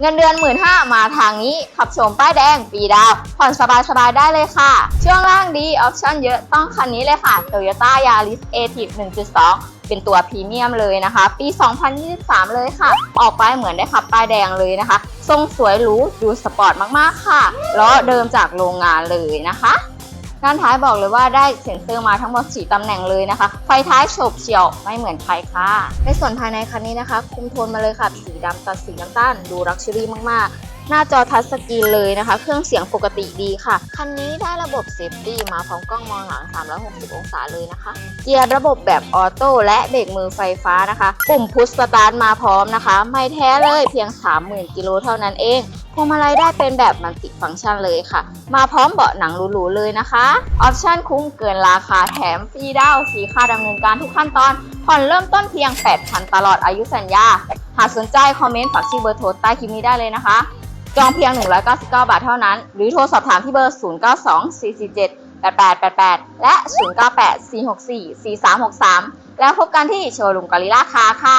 เงินเดือนหมื่นห้ามาทางนี้ ขับโฉมป้ายแดง ปีดาว ผ่อนสบายสบายได้เลยค่ะ ช่วงล่างดี ออปชั่นเยอะต้องคันนี้เลยค่ะ Toyota Yaris a t i v 1.2 เป็นตัวพรีเมียมเลยนะคะ ปี 2023 เลยค่ะ ออกไปเหมือนได้ขับป้ายแดงเลยนะคะ ทรงสวยหรูดูสปอร์ตมากๆค่ะล้อเดิมจากโรงงานเลยนะคะ ด้านท้ายบอกเลยว่าได้เซ็นเซอร์มาทั้งหมด 4 ตำแหน่งเลยนะคะ ไฟท้ายโฉบเฉี่ยวไม่เหมือนใครค่ะ ในส่วนภายในคันนี้นะคะ คุมโทนมาเลยค่ะ สีดำตัดสีน้ำตาลดูรักชัวรี่มาก ๆหน้าจอทัชสกรีนเลยนะคะ เครื่องเสียงปกติดีค่ะ คันนี้ได้ระบบเซฟตี้มาพร้อมกล้องมองหลัง 360 องศาเลยนะคะ เกียร์ระบบแบบออโต้และเบรกมือไฟฟ้านะคะ ปุ่มพุชสตาร์ทมาพร้อมนะคะ ไม่แท้เลยเพียง 30,000 กิโลเท่านั้นเอง พวงมาลัยได้เป็นแบบมัลติฟังก์ชันเลยค่ะ มาพร้อมเบาะหนังหรูๆเลยนะคะ ออปชั่นคุ้มเกินราคาแถมฟรีดาวน์สีค่าดำเนินการทุกขั้นตอน ผ่อนเริ่มต้นเพียง 8,000 ตลอดอายุสัญญา หากสนใจคอมเมนต์ฝากชื่อเบอร์โทรใต้คลิปนี้ได้เลยนะคะ จองเพียง 199 บาทเท่านั้น หรือโทรสอบถามที่เบอร์ 092447 8888 และ 0984644363 แล้วพบกันที่โชว์รูมกาลิล่าคาค่ะ